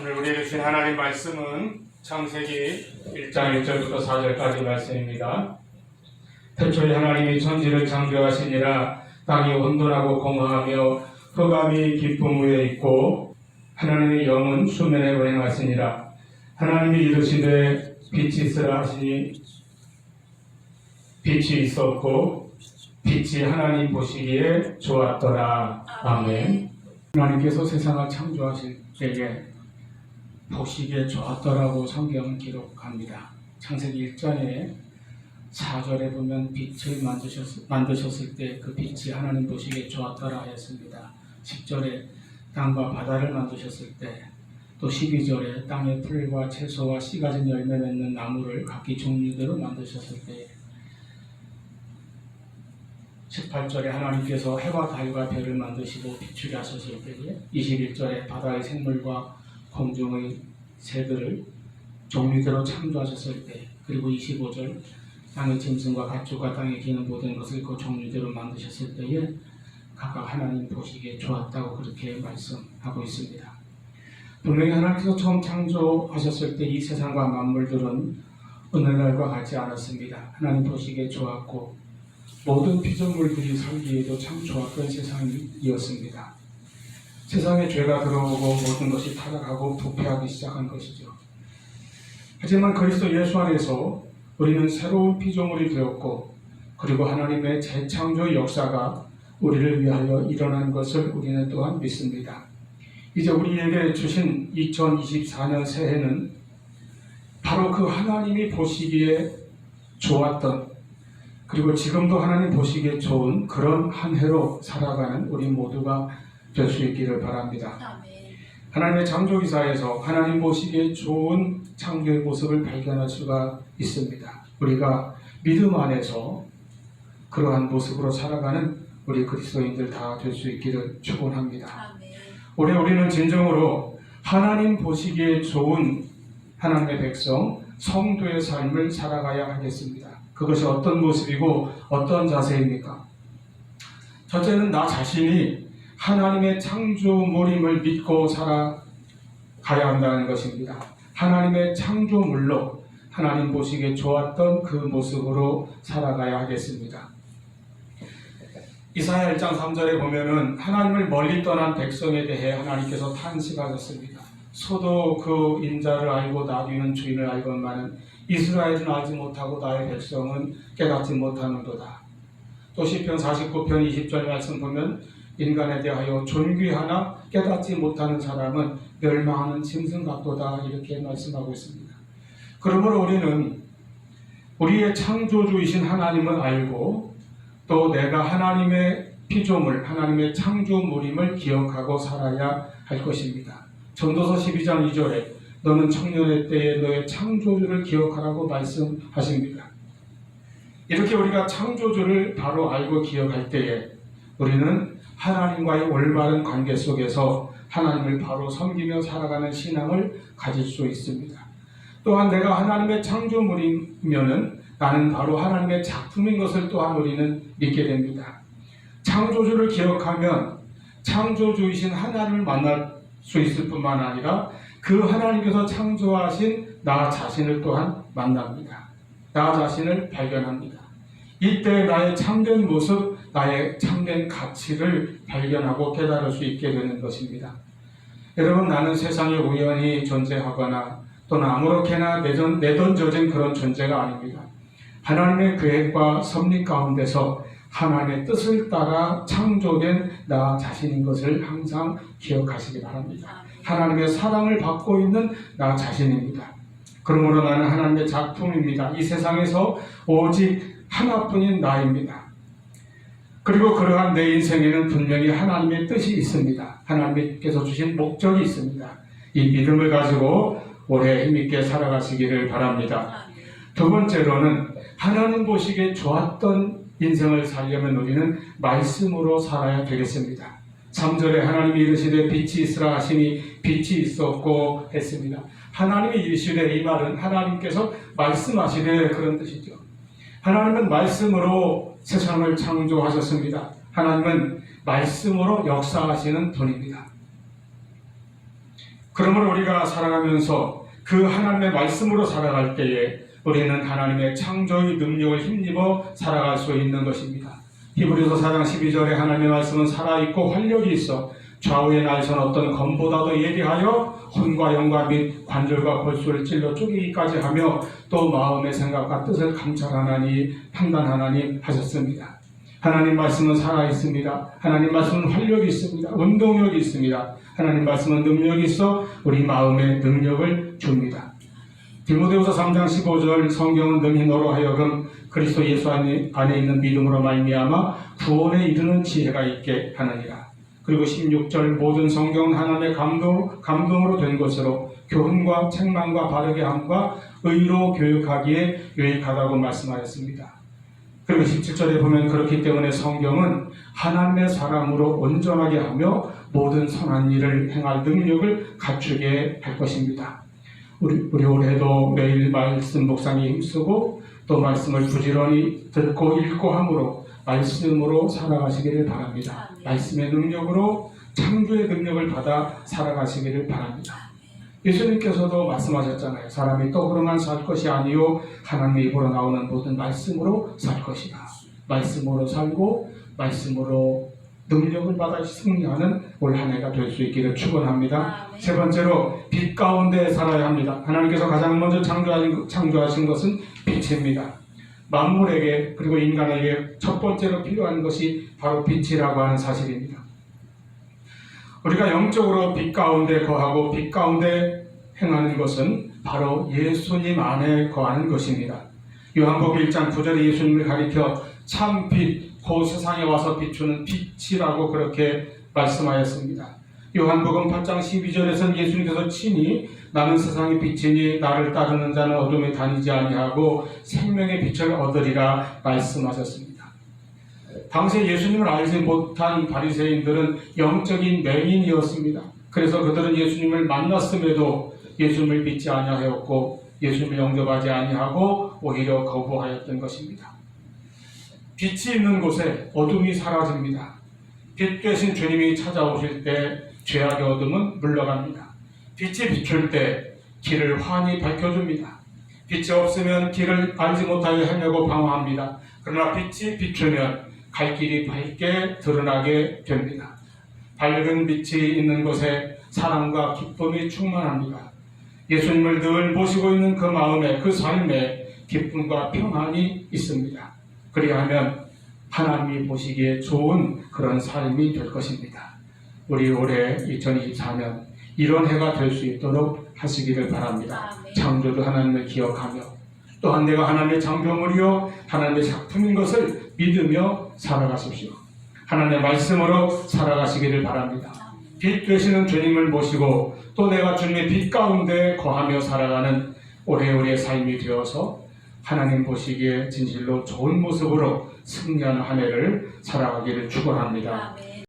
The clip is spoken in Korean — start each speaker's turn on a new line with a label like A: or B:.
A: 오늘 우리에게 주신 하나님 말씀은 창세기 1장 1절부터 4절까지 말씀입니다. 태초에 하나님이 천지를 창조하시니라 땅이 온돈하고 공허하며 흑암이 깊음 위에 있고 하나님의 영은 수면에 운행하시니라. 하나님이 이르시되 빛이 있으라 하시니 빛이 있었고 빛이 하나님 보시기에 좋았더라. 아멘. 하나님께서 세상을 창조하실 때에 보시기에 좋았더라고 성경은 기록합니다. 창세기 1장에 4절에 보면 빛을 만드셨, 만드셨을 때 그 빛이 하나님 보시기에 좋았더라 했습니다. 10절에 땅과 바다를 만드셨을 때 또 12절에 땅의 풀과 채소와 씨 가진 열매 맺는 나무를 각기 종류대로 만드셨을 때 18절에 하나님께서 해와 달과 별을 만드시고 비추게 하셨을 때에 21절에 바다의 생물과 공중의 새들을 종류대로 창조하셨을 때 그리고 25절 땅의 짐승과 가축과 땅에 기는 모든 것을 그 종류대로 만드셨을 때에 각각 하나님 보시기에 좋았다고 그렇게 말씀하고 있습니다. 분명히 하나님께서 처음 창조하셨을 때 이 세상과 만물들은 오늘날과 같지 않았습니다. 하나님 보시기에 좋았고 모든 피조물들이 살기에도 참 좋았던 세상이었습니다. 세상에 죄가 들어오고 모든 것이 타락하고 부패하기 시작한 것이죠. 하지만 그리스도 예수 안에서 우리는 새로운 피조물이 되었고 그리고 하나님의 재창조 역사가 우리를 위하여 일어난 것을 우리는 또한 믿습니다. 이제 우리에게 주신 2024년 새해는 바로 그 하나님이 보시기에 좋았던 그리고 지금도 하나님 보시기에 좋은 그런 한 해로 살아가는 우리 모두가 될 수 있기를 바랍니다. 하나님의 창조기사에서 하나님 보시기에 좋은 창조의 모습을 발견할 수가 있습니다. 우리가 믿음 안에서 그러한 모습으로 살아가는 우리 그리스도인들 다 될 수 있기를 축원합니다. 올해 우리는 진정으로 하나님 보시기에 좋은 하나님의 백성 성도의 삶을 살아가야 하겠습니다. 그것이 어떤 모습이고 어떤 자세입니까? 첫째는 나 자신이 하나님의 창조물임을 믿고 살아가야 한다는 것입니다. 하나님의 창조물로 하나님 보시기에 좋았던 그 모습으로 살아가야 하겠습니다. 이사야 1장 3절에 보면은 하나님을 멀리 떠난 백성에 대해 하나님께서 탄식하셨습니다. 소도 그 인자를 알고 나귀는 주인을 알건만은 이스라엘은 알지 못하고 나의 백성은 깨닫지 못하는도다. 또 시편 49편 20절 말씀 보면 인간에 대하여 존귀하나 깨닫지 못하는 사람은 멸망하는 짐승 같도다 이렇게 말씀하고 있습니다. 그러므로 우리는 우리의 창조주이신 하나님을 알고 또 내가 하나님의 피조물, 하나님의 창조물임을 기억하고 살아야 할 것입니다. 전도서 12장 2절에 너는 청년의 때에 너의 창조주를 기억하라고 말씀하십니다. 이렇게 우리가 창조주를 바로 알고 기억할 때에 우리는 하나님과의 올바른 관계 속에서 하나님을 바로 섬기며 살아가는 신앙을 가질 수 있습니다. 또한 내가 하나님의 창조물이면은 나는 바로 하나님의 작품인 것을 또한 우리는 믿게 됩니다. 창조주를 기억하면 창조주이신 하나님을 만날 수 있을 뿐만 아니라 그 하나님께서 창조하신 나 자신을 또한 만납니다. 나 자신을 발견합니다. 이때 나의 참된 모습, 나의 참된 가치를 발견하고 깨달을 수 있게 되는 것입니다. 여러분, 나는 세상에 우연히 존재하거나 또는 아무렇게나 내던, 내던져진 그런 존재가 아닙니다. 하나님의 계획과 섭리 가운데서 하나님의 뜻을 따라 창조된 나 자신인 것을 항상 기억하시기 바랍니다. 하나님의 사랑을 받고 있는 나 자신입니다. 그러므로 나는 하나님의 작품입니다. 이 세상에서 오직 하나뿐인 나입니다. 그리고 그러한 내 인생에는 분명히 하나님의 뜻이 있습니다. 하나님께서 주신 목적이 있습니다. 이 믿음을 가지고 올해 힘있게 살아가시기를 바랍니다. 두 번째로는 하나님 보시기에 좋았던 인생을 살려면 우리는 말씀으로 살아야 되겠습니다. 3절에 하나님이 이르시되 빛이 있으라 하시니 빛이 있었고 했습니다. 하나님이 이르시되 이 말은 하나님께서 말씀하시되 그런 뜻이죠. 하나님은 말씀으로 세상을 창조하셨습니다. 하나님은 말씀으로 역사하시는 분입니다. 그러므로 우리가 살아가면서 그 하나님의 말씀으로 살아갈 때에 우리는 하나님의 창조의 능력을 힘입어 살아갈 수 있는 것입니다. 히브리서 4장 12절에 하나님의 말씀은 살아있고 활력이 있어 좌우의 날선 어떤 검보다도 예리하여 혼과 영과 및 관절과 골수를 찔러 쪼개기까지 하며 또 마음의 생각과 뜻을 감찰하나니 판단하나니 하셨습니다. 하나님 말씀은 살아있습니다. 하나님 말씀은 활력이 있습니다. 운동력이 있습니다. 하나님 말씀은 능력이 있어 우리 마음에 능력을 줍니다. 디모데후서 3장 15절 성경은 능히 너로 하여금 그리스도 예수 안에, 있는 믿음으로 말미암아 구원에 이르는 지혜가 있게 하느니라. 그리고 16절 모든 성경은 하나님의 감동, 감동으로 된 것으로 교훈과 책망과 바르게 함과 의로 교육하기에 유익하다고 말씀하였습니다. 그리고 17절에 보면 그렇기 때문에 성경은 하나님의 사람으로 온전하게 하며 모든 선한 일을 행할 능력을 갖추게 할 것입니다. 우리, 우리 올해도 매일 말씀 묵상에 힘쓰고 또 말씀을 부지런히 듣고 읽고 함으로 말씀으로 살아가시기를 바랍니다. 말씀의 능력으로 창조의 능력을 받아 살아가시기를 바랍니다. 예수님께서도 말씀하셨잖아요. 사람이 떡으로만 살 것이 아니요 하나님의 입으로 나오는 모든 말씀으로 살 것이다. 말씀으로 살고 말씀으로 능력을 받아 승리하는 올 한 해가 될 수 있기를 축원합니다. 세 번째로 빛 가운데 살아야 합니다. 하나님께서 가장 먼저 창조하신, 창조하신 것은 빛입니다. 만물에게 그리고 인간에게 첫 번째로 필요한 것이 바로 빛이라고 하는 사실입니다. 우리가 영적으로 빛 가운데 거하고 빛 가운데 행하는 것은 바로 예수님 안에 거하는 것입니다. 요한복음 1장 9절에 예수님을 가리켜 참 빛, 그 세상에 와서 비추는 빛이라고 그렇게 말씀하였습니다. 요한복음 8장 12절에서는 예수님께서 친히 나는 세상의 빛이니 나를 따르는 자는 어둠에 다니지 아니하고 생명의 빛을 얻으리라 말씀하셨습니다. 당시 예수님을 알지 못한 바리새인들은 영적인 맹인이었습니다. 그래서 그들은 예수님을 만났음에도 예수님을 믿지 아니하였고 예수님을 영접하지 아니하고 오히려 거부하였던 것입니다. 빛이 있는 곳에 어둠이 사라집니다. 빛 되신 주님이 찾아오실 때 죄악의 어둠은 물러갑니다. 빛이 비출 때 길을 환히 밝혀줍니다. 빛이 없으면 길을 알지 못하게 헤매고 방황합니다. 그러나 빛이 비추면 갈 길이 밝게 드러나게 됩니다. 밝은 빛이 있는 곳에 사랑과 기쁨이 충만합니다. 예수님을 늘 모시고 있는 그 마음에 그 삶에 기쁨과 평안이 있습니다. 그리하면 하나님이 보시기에 좋은 그런 삶이 될 것입니다. 우리 올해 2024년 이런 해가 될 수 있도록 하시기를 바랍니다. 창조주 하나님을 기억하며 또한 내가 하나님의 창조물이요 하나님의 작품인 것을 믿으며 살아가십시오. 하나님의 말씀으로 살아가시기를 바랍니다. 빛 되시는 주님을 모시고 또 내가 주님의 빛 가운데 거하며 살아가는 오래오래 삶이 되어서 하나님 보시기에 진실로 좋은 모습으로 승리하는 한 해를 살아가기를 축원합니다.
B: 아멘.